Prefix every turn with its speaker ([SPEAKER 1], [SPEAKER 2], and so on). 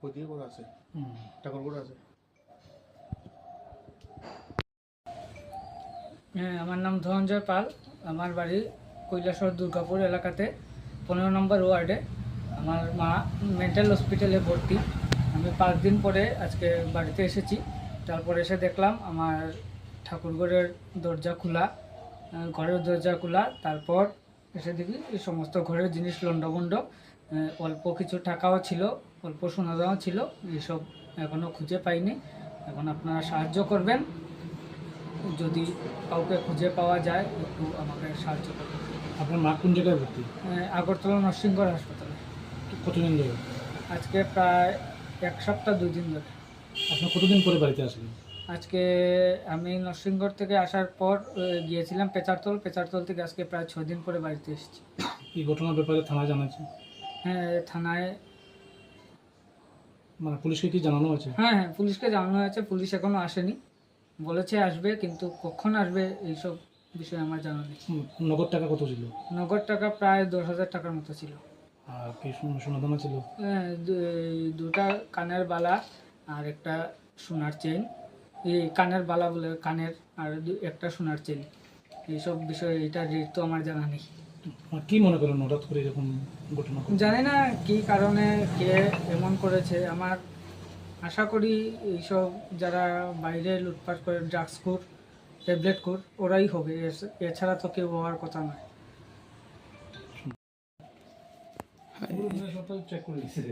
[SPEAKER 1] কোথায় করে আছে? ঠাকুর করে আছে?
[SPEAKER 2] হ্যাঁ আমার নাম ধনঞ্জয় পাল। আমার বাড়ি কৈলাসর দুর্গাপুর এলাকাতে পনেরো নম্বর ওয়ার্ডে। আমার মা মেন্টাল হসপিটালে ভর্তি। আমি পাঁচ দিন পরে আজকে বাড়িতে এসেছি। তারপর এসে দেখলাম আমার ঠাকুরঘরের দরজা খোলা ঘরের দরজা খোলা। তারপর এসে দেখি এই সমস্ত ঘরের জিনিস লণ্ডভণ্ড অল্প কিছু টাকাও ছিল অল্প সোনা দানাও ছিল। এইসব এখনও খুঁজে পাইনি। এখন আপনারা সাহায্য করবেন। যদি কাউকে খুঁজে পাওয়া যায় একটু আমাকে সাহায্য করবেন।
[SPEAKER 1] আপনার মা কোন জায়গায় ভর্তি?
[SPEAKER 2] আগরতলা নরসিংগড় হাসপাতালে।
[SPEAKER 1] কতদিন ধরে?
[SPEAKER 2] আজকে প্রায় এক সপ্তাহ দুই দিন ধরে।
[SPEAKER 1] আপনি কতদিন পরে বাড়িতে আসলেন
[SPEAKER 2] আজকে আমি নরসিংগড় থেকে আসার পর গিয়েছিলাম পেচারতল। পেচারতল থেকে আজকে প্রায় ছয় দিন পরে বাড়িতে এসেছি।
[SPEAKER 1] এই ঘটনার ব্যাপারে থানায় জানাচ্ছে
[SPEAKER 2] হ্যাঁ থানায়
[SPEAKER 1] মানে পুলিশকে কি জানানো আছে?
[SPEAKER 2] হ্যাঁ হ্যাঁ পুলিশকে জানানো হয়েছে পুলিশ এখনও আসেনি। বলেছে আসবে কিন্তু কখন আসবে এইসব বিষয়ে আমার জানা নেই।
[SPEAKER 1] নগদ টাকা কত ছিল?
[SPEAKER 2] নগদ টাকা প্রায় দশ হাজার টাকার মতো ছিল।
[SPEAKER 1] আর কি সোনা- সোনাদানা ছিল?
[SPEAKER 2] হ্যাঁ, দুটা কানের বালা আর একটা সোনার চেন এই কানের বালা বলে কানের আর একটা সোনার চেন এইসব বিষয়ে এটা রেট তো আমার জানা নেই।
[SPEAKER 1] কি মনে করেন হঠাৎ করে এরকম ঘটনা
[SPEAKER 2] জানি না কি কারণে কে এমন করেছে। আমার আশা করি এইসব যারা বাইরে লুটপাট করে ড্রাগস কোর ট্যাবলেট কোর ওরাই হবে। এছাড়া তো কেউ হওয়ার কথা নয়।
[SPEAKER 1] পুরো চেক করে দিচ্ছে